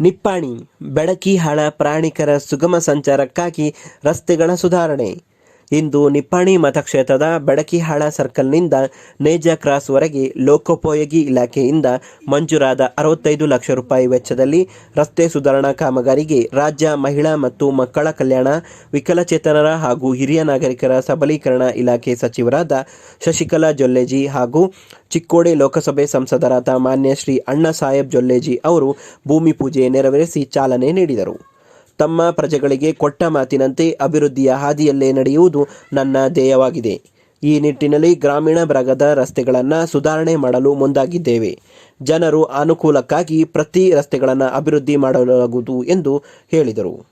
ನಿಪ್ಪಾಣಿ ನಿಪ್ಪಾಣಿ ಹಣ ಪ್ರಾಣಿಕರ ಸುಗಮ ಸಂಚಾರಕ್ಕಾಗಿ ರಸ್ತೆಗಳ ಸುಧಾರಣೆ. ಇಂದು ನಿಪ್ಪಾಣಿ ಮತಕ್ಷೇತ್ರದ ಬೆಡಕಿಹಾಳ ಸರ್ಕಲ್ನಿಂದ ನೇಜ ಕ್ರಾಸ್ವರೆಗೆ ಲೋಕೋಪಯೋಗಿ ಇಲಾಖೆಯಿಂದ ಮಂಜೂರಾದ ಅರವತ್ತೈದು ಲಕ್ಷ ರೂಪಾಯಿ ವೆಚ್ಚದಲ್ಲಿ ರಸ್ತೆ ಸುಧಾರಣಾ ಕಾಮಗಾರಿಗೆ ರಾಜ್ಯ ಮಹಿಳಾ ಮತ್ತು ಮಕ್ಕಳ ಕಲ್ಯಾಣ, ವಿಕಲಚೇತನರ ಹಾಗೂ ಹಿರಿಯ ನಾಗರಿಕರ ಸಬಲೀಕರಣ ಇಲಾಖೆ ಸಚಿವರಾದ ಶಶಿಕಲಾ ಜೊಲ್ಲೆಜಿ ಹಾಗೂ ಚಿಕ್ಕೋಡಿ ಲೋಕಸಭೆ ಸಂಸದರಾದ ಮಾನ್ಯ ಶ್ರೀ ಅಣ್ಣಾ ಸಾಹೇಬ್ ಜೊಲ್ಲೆಜಿ ಅವರು ಭೂಮಿ ಪೂಜೆ ನೆರವೇರಿಸಿ ಚಾಲನೆ ನೀಡಿದರು. ತಮ್ಮ ಪ್ರಜೆಗಳಿಗೆ ಕೊಟ್ಟ ಮಾತಿನಂತೆ ಅಭಿವೃದ್ಧಿಯ ಹಾದಿಯಲ್ಲೇ ನಡೆಯುವುದು ನನ್ನ ಧ್ಯೇಯವಾಗಿದೆ. ಈ ನಿಟ್ಟಿನಲ್ಲಿ ಗ್ರಾಮೀಣ ಭಾಗದ ರಸ್ತೆಗಳನ್ನು ಸುಧಾರಣೆ ಮಾಡಲು ಮುಂದಾಗಿದ್ದೇವೆ. ಜನರು ಅನುಕೂಲಕ್ಕಾಗಿ ಪ್ರತಿ ರಸ್ತೆಗಳನ್ನು ಅಭಿವೃದ್ಧಿ ಮಾಡಲಾಗುವುದು ಎಂದು ಹೇಳಿದರು.